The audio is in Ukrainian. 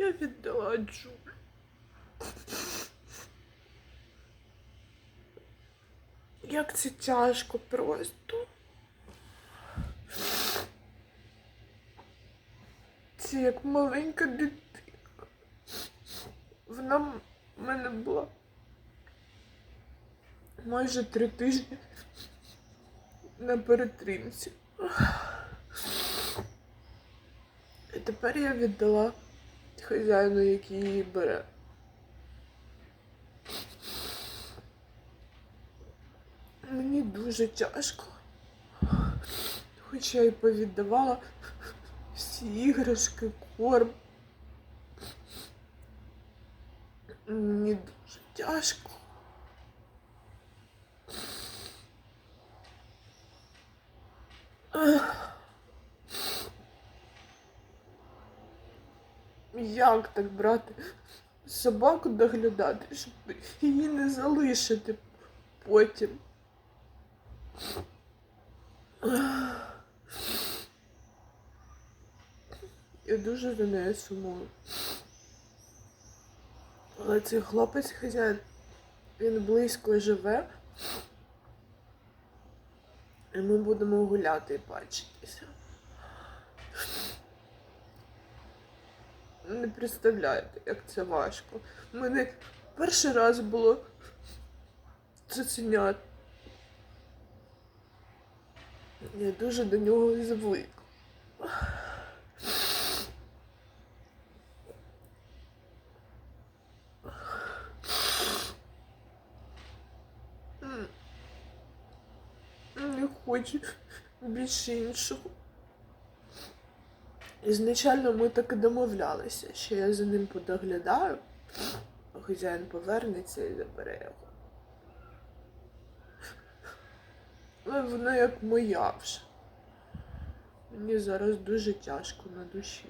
Я віддала Джулю. Як це тяжко просто. Це як маленька дитина. Вона в мене була майже три тижні на перетримці. І тепер я віддала хазяїну, який її бере. Мені дуже тяжко. Хоч я і повіддавала всі іграшки, корм. Мені дуже тяжко. Ех. Як так брати? Собаку доглядати, щоб її не залишити потім. Я дуже за нею сумую. Але цей хлопець хазяїн, він близько живе. І ми будемо гуляти і бачитися. Не представляєте, як це важко. У мене перший раз було цуценят. Я дуже до нього звик. Не хочу більше іншого. Ізначально ми так і домовлялися, що я за ним подоглядаю, хазяїн повернеться і забере його. Але вона як моя вже. Мені зараз дуже тяжко на душі.